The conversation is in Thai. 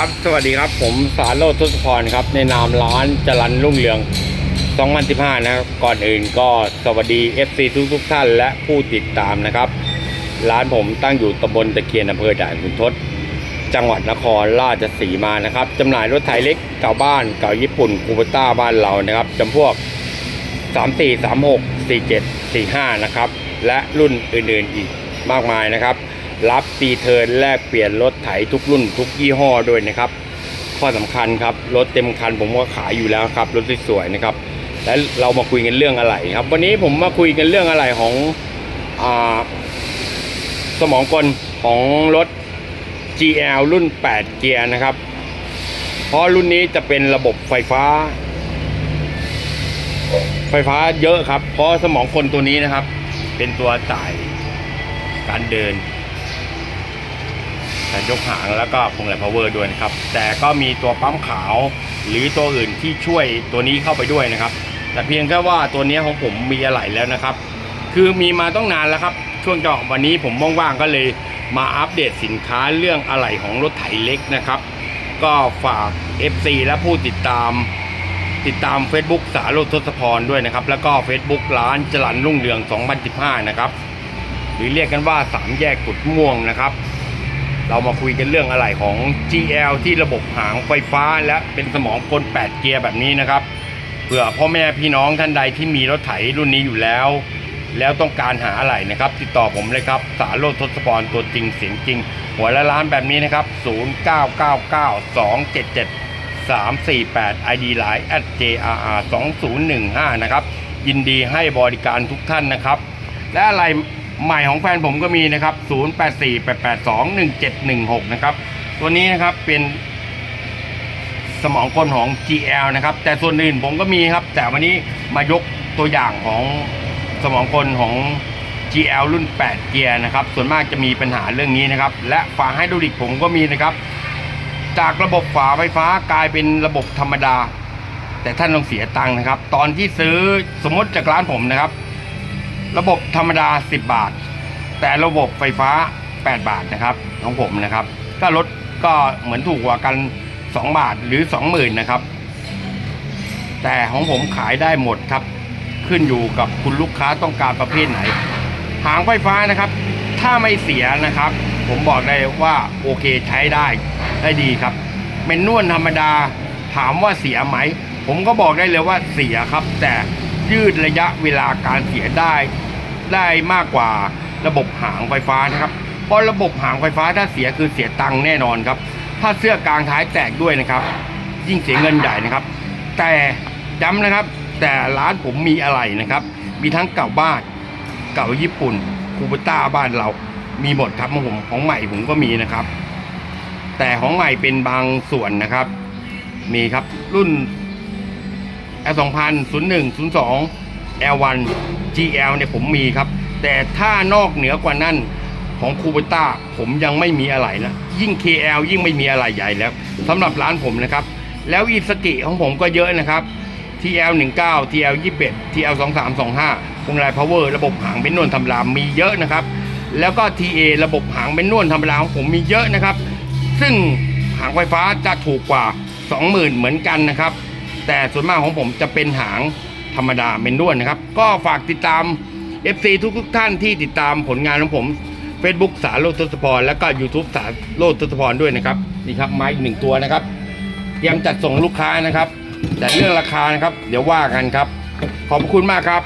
ครับ สวัสดีครับ ผมสารโรจน์ทศพรครับ ในนามร้านจรันรุ่งเรือง 2015 นะครับ ก่อนอื่นก็สวัสดี FC ทุกทุกท่านและผู้ติดตามนะครับ ร้านผมตั้งอยู่ตำบลตะเคียนอำเภอด่านขุนทดจังหวัดนครราชสีมานะครับจำหน่ายรถไถเล็กเก่าบ้านเก่าญี่ปุ่นคูเปต้าบ้านเรานะครับจำพวก 34 36 47 45 นะครับ และรุ่นอื่นๆอีกมากมายนะครับ รับตีเทิร์นแลกเปลี่ยนรถไถทุกรุ่น ทุกยี่ห้อด้วยนะครับ ข้อสำคัญครับรถเต็มคันผมก็ขายอยู่แล้วครับรถสวยๆนะครับ และเรามาคุยกันเรื่องอะไรครับ วันนี้ผมมาคุยกันเรื่องอะไรของอสมองกลของรถ GL รุ่น 8 เกียร์นะครับ เพราะรุ่นนี้จะเป็นระบบไฟฟ้า ไฟฟ้าเยอะครับ เพราะสมองคนตัวนี้นะครับ เป็นตัวจ่ายการเดิน การยกหางแล้วก็พวงแหลพาวเวอร์ด้วยนะครับ แต่ก็มีตัวปั๊มขาวหรือตัวอื่นที่ช่วยตัวนี้เข้าไปด้วยนะครับ แต่เพียงแค่ว่าตัวนี้ของผมมีอะไหล่แล้วนะครับ คือมีมาต้องนานแล้วครับ ช่วงจังวะวันนี้ผมว่างๆก็เลยมาอัปเดตสินค้าเรื่องอะไหล่ของรถไถเล็กนะครับ ก็ฝาก FC และผู้ติดตามติดตาม Facebook สาโรจน์ทศพรด้วยนะครับ แล้วก็ Facebook ร้านจรันรุ่งเรือง 2015 นะครับ หรือเรียกกันว่า 3 แยกกุดม่วงนะครับ เรามาคุยกันเรื่องอะไรของ GL ที่ระบบหางไฟฟ้าและเป็นสมองกล 8 เกียร์แบบนี้นะครับเผื่อพ่อแม่พี่น้องท่านใดที่มีรถไถรุ่นนี้อยู่แล้ว แล้วต้องการหาอะไรนะครับ ติดต่อผมเลยครับ สาโรจน์ทศพรตัวจริงเสียงจริง หัวละล้านแบบนี้นะครับ 0999 277 348 ID Line at JRR 2015 นะครับ ยินดีให้บริการทุกท่านนะครับ และอะไร ใหม่ของแฟนผมก็มีนะครับ 0848821716 นะครับ ตัวนี้นะครับเป็นสมองกลของ GL นะครับ แต่ส่วนอื่นผมก็มีครับ แต่วันนี้มายกตัวอย่างของสมองกลของ GL รุ่น 8 เกียร์นะครับ ส่วนมากจะมีปัญหาเรื่องนี้นะครับ และฝาไฮดรอลิกผมก็มีนะครับ จากระบบฝาไฟฟ้ากลายเป็นระบบธรรมดา แต่ท่านต้องเสียตังค์นะครับ ตอนที่ซื้อสมมติจากร้านผมนะครับ ระบบธรรมดา 10 บาท แต่ระบบไฟฟ้า 8 บาทนะครับของผมนะครับ ก็ลดก็เหมือนถูกกว่ากัน 2 บาทหรือ 20,000นะครับ แต่ของผมขายได้หมดครับ ขึ้นอยู่กับคุณลูกค้าต้องการประเภทไหน หางไฟฟ้านะครับ ถ้าไม่เสียนะครับ ผมบอกได้ว่าโอเคใช้ได้ได้ดีครับเป็นนวลธรรมดาถามว่าเสียไหม ผมก็บอกได้เลยว่าเสียครับ แต่ ยืดระยะเวลาการเสียได้ ได้มากกว่าระบบหางไฟฟ้านะครับ เพราะระบบหางไฟฟ้าถ้าเสียคือเสียตังค์แน่นอนครับ ถ้าเสื้อกลางท้ายแตกด้วยนะครับ ยิ่งเสียเงินใหญ่นะครับ แต่ย้ำนะครับ แต่ร้านผมมีอะไรนะครับ มีทั้งเก่าบ้านเก่าญี่ปุ่นคูเปต้าบ้านเรามีหมดครับของผมของใหม่ผมก็มีนะครับ แต่ของใหม่เป็นบางส่วนนะครับ มีครับรุ่น L 2 0 0 1 0 2 L1 GL เนี่ยผมมีครับ แต่ถ้านอกเหนือกว่านั้นของคูเปต้าผมยังไม่มีอะไรนะยิ่ง KL ยิ่งไม่มีอะไรใหญ่แล้วสำหรับร้านผมนะครับ แล้วอีสกิของผมก็เยอะนะครับ TL 19 TL 21 TL 2325พวงไรพาวเวอร์ระบบหางเป็นนวลธรรมดามีเยอะนะครับ แล้วก็ TA ระบบหางเป็นนวลธรรมดาของผมมีเยอะนะครับ ซึ่งหางไฟฟ้าจะถูกกว่า 20,000 เหมือนกันนะครับ แต่ส่วนมากของผมจะเป็นหางธรรมดาเมนด้วนนะครับ ก็ฝากติดตาม FC ทุกๆท่านที่ติดตามผลงานของผม Facebook สารโลดทศพร แล้วก็ YouTube สารโลดทศพรด้วยนะครับนี่ครับไม้อีกหนึ่งตัวนะครับเตรียมจัดส่งลูกค้านะครับ แต่เรื่องราคานะครับ เดี๋ยวว่ากันครับ ขอบคุณมากครับ